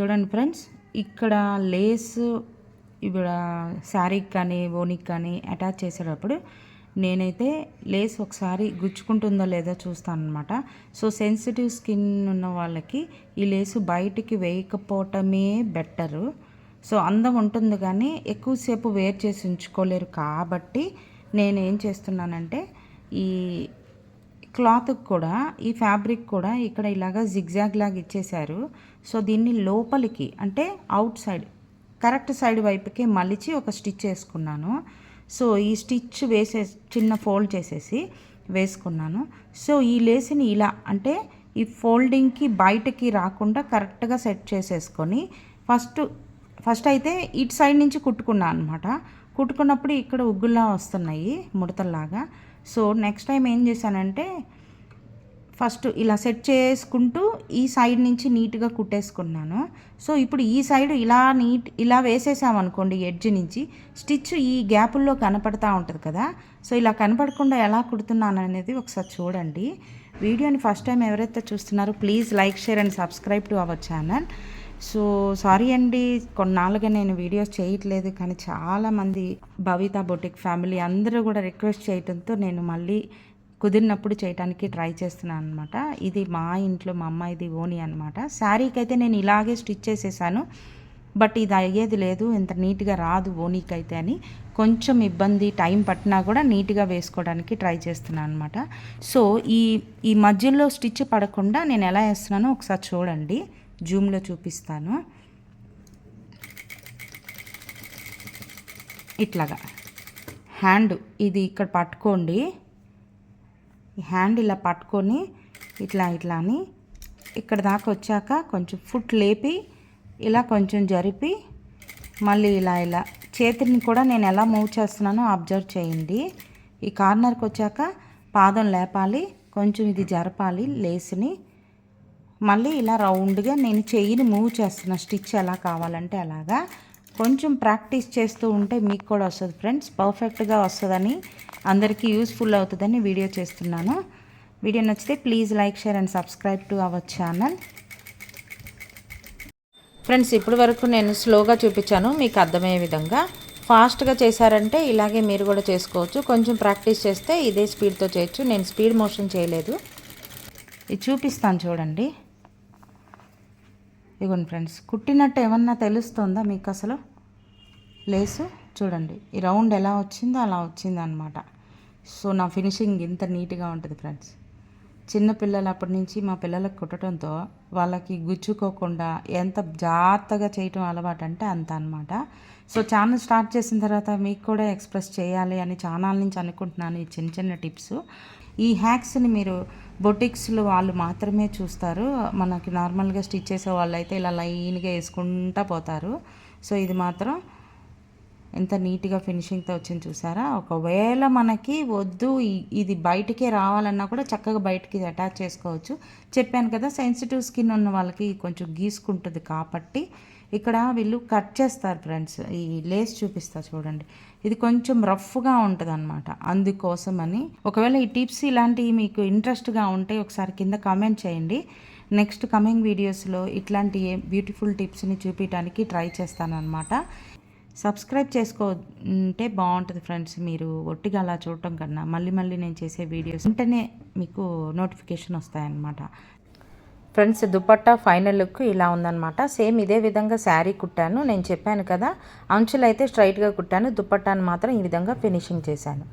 చూడండి ఫ్రెండ్స్ ఇక్కడ లేస్ ఇక్కడ శారీకి కానీ ఓనికి కానీ అటాచ్ చేసేటప్పుడు నేనైతే లేస్ ఒకసారి గుచ్చుకుంటుందో లేదో చూస్తాను అనమాట సో సెన్సిటివ్ స్కిన్ ఉన్న వాళ్ళకి ఈ లేసు బయటికి వేయకపోవటమే బెటరు. సో అందం ఉంటుంది కానీ ఎక్కువసేపు వేర్ చేసి ఉంచుకోలేరు. కాబట్టి నేను ఏం చేస్తున్నానంటే ఈ క్లాత్కి కూడా ఈ ఫ్యాబ్రిక్ కూడా ఇక్కడ ఇలాగా జిగ్జాగ్ లాగా ఇచ్చేశారు. సో దీన్ని లోపలికి అంటే అవుట్ సైడ్ కరెక్ట్ సైడ్ వైపుకే మలిచి ఒక స్టిచ్ వేసుకున్నాను. సో ఈ స్టిచ్ వేసే చిన్న ఫోల్డ్ చేసేసి వేసుకున్నాను. సో ఈ లేసిని ఇలా అంటే ఈ ఫోల్డింగ్కి బయటకి రాకుండా కరెక్ట్గా సెట్ చేసేసుకొని ఫస్ట్ ఫస్ట్ అయితే ఇటు సైడ్ నుంచి కుట్టుకున్నాను అనమాట కుట్టుకున్నప్పుడు ఇక్కడ ఉగ్గుల్లా వస్తున్నాయి ముడతల్లాగా. సో నెక్స్ట్ టైం ఏం చేశానంటే ఫస్ట్ ఇలా సెట్ చేసుకుంటూ ఈ సైడ్ నుంచి నీట్గా కుట్టేసుకున్నాను. సో ఇప్పుడు ఈ సైడ్ ఇలా నీట్ ఇలా వేసేసామనుకోండి ఎడ్జ్ నుంచి స్టిచ్ ఈ గ్యాపుల్లో కనపడతా ఉంటుంది కదా. సో ఇలా కనపడకుండా ఎలా కుడుతున్నాను అనేది ఒకసారి చూడండి. వీడియోని ఫస్ట్ టైం ఎవరైతే చూస్తున్నారో please like share and subscribe to our channel. So sorry అండి. కొన్నాళ్ళుగా నేను వీడియోస్ చేయట్లేదు కానీ చాలామంది భవిత బొటిక్ ఫ్యామిలీ అందరూ కూడా రిక్వెస్ట్ చేయడంతో నేను మళ్ళీ కుదిరినప్పుడు చేయడానికి ట్రై చేస్తున్నాను అనమాట ఇది మా ఇంట్లో మా అమ్మాయిది ఓని అనమాట శారీకి అయితే నేను ఇలాగే స్టిచ్ చేసేసాను. బట్ ఇది అయ్యేది లేదు ఇంత నీట్గా రాదు ఓనీకి అయితే అని. కొంచెం ఇబ్బంది టైం పట్టినా కూడా నీట్గా వేసుకోవడానికి ట్రై చేస్తున్నాను అనమాట సో ఈ ఈ మధ్యలో స్టిచ్ పడకుండా నేను ఎలా వేస్తున్నానో ఒకసారి చూడండి. జూమ్లో చూపిస్తాను. ఇట్లాగా. హ్యాండ్ ఇది ఇక్కడ పట్టుకోండి. హ్యాండ్ ఇలా పట్టుకొని ఇట్లా ఇట్లా అని ఇక్కడ దాకా వచ్చాక కొంచెం ఫుట్ లేపి ఇలా కొంచెం జరిపి మళ్ళీ ఇలా ఇలా చేతిని కూడా నేను ఎలా మూవ్ చేస్తున్నానో అబ్జర్వ్ చేయండి. ఈ కార్నర్కి వచ్చాక పాదం లేపాలి కొంచెం ఇది జరపాలి లేసిని మళ్ళీ ఇలా రౌండ్గా నేను చెయ్యిని మూవ్ చేస్తున్నా స్టిచ్ ఎలా కావాలంటే అలాగా. కొంచెం ప్రాక్టీస్ చేస్తూ ఉంటే మీకు కూడా వస్తుంది ఫ్రెండ్స్ పర్ఫెక్ట్గా వస్తుందని అందరికీ యూస్ఫుల్ అవుతుందని వీడియో చేస్తున్నాను. వీడియో నచ్చితే please like share and subscribe to our channel. Friends ఇప్పటి వరకు నేను స్లోగా చూపించాను మీకు అర్థమయ్యే విధంగా. ఫాస్ట్గా చేశారంటే ఇలాగే మీరు కూడా చేసుకోవచ్చు. కొంచెం ప్రాక్టీస్ చేస్తే ఇదే స్పీడ్తో చేయొచ్చు. నేను స్పీడ్ మోషన్ చేయలేదు. ఇది చూపిస్తాను చూడండి. ఇగోండి ఫ్రెండ్స్ కుట్టినట్టు ఏమన్నా తెలుస్తుందా మీకు అసలు లేసు? చూడండి ఈ రౌండ్ ఎలా వచ్చిందో అలా వచ్చింది అనమాట సో నా ఫినిషింగ్ ఇంత నీట్గా ఉంటుంది ఫ్రెండ్స్. చిన్న పిల్లలు అప్పటి నుంచి మా పిల్లలకు కుట్టడంతో వాళ్ళకి గుచ్చుకోకుండా ఎంత జాగ్రత్తగా చేయటం అలవాటు అంటే అంత అనమాట సో ఛానల్ స్టార్ట్ చేసిన తర్వాత మీకు కూడా ఎక్స్ప్రెస్ చేయాలి అని ఛానల్ నుంచి అనుకుంటున్నాను ఈ చిన్న చిన్న టిప్స్. ఈ హ్యాక్స్ని మీరు బొటిక్స్లో వాళ్ళు మాత్రమే చూస్తారు. మనకి నార్మల్గా స్టిచ్ చేసే వాళ్ళు అయితే ఇలా లైన్గా వేసుకుంటా పోతారు. సో ఇది మాత్రం ఎంత నీట్గా ఫినిషింగ్తో వచ్చింది చూసారా? ఒకవేళ మనకి వద్దు ఇది బయటికే రావాలన్నా కూడా చక్కగా బయటికి అటాచ్ చేసుకోవచ్చు. చెప్పాను కదా సెన్సిటివ్ స్కిన్ ఉన్న వాళ్ళకి కొంచెం గీసుకుంటుంది కాబట్టి ఇక్కడ వీళ్ళు కట్ చేస్తారు ఫ్రెండ్స్. ఈ లేస్ చూపిస్తా చూడండి. ఇది కొంచెం రఫ్గా ఉంటుంది అనమాట అందుకోసమని ఒకవేళ ఈ టిప్స్ ఇలాంటివి మీకు ఇంట్రెస్ట్గా ఉంటే ఒకసారి కింద కామెంట్ చేయండి. నెక్స్ట్ కమింగ్ వీడియోస్లో ఇట్లాంటి బ్యూటిఫుల్ టిప్స్ని చూపించడానికి ట్రై చేస్తాను అనమాట సబ్స్క్రైబ్ చేసుకుంటే బాగుంటుంది ఫ్రెండ్స్ మీరు ఒట్టిగా అలా చూడటం కన్నా మళ్ళీ మళ్ళీ నేను చేసే వీడియోస్ వెంటనే మీకు నోటిఫికేషన్ వస్తాయన్నమాట. ఫ్రెండ్స్ దుపట్టా ఫైనల్ లుక్ ఇలా ఉందన్నమాట. సేమ్ ఇదే విధంగా శారీ కుట్టాను. నేను చెప్పాను కదా అంచులు అయితే స్ట్రైట్గా కుట్టాను. దుపట్టాను మాత్రం ఈ విధంగా ఫినిషింగ్ చేశాను.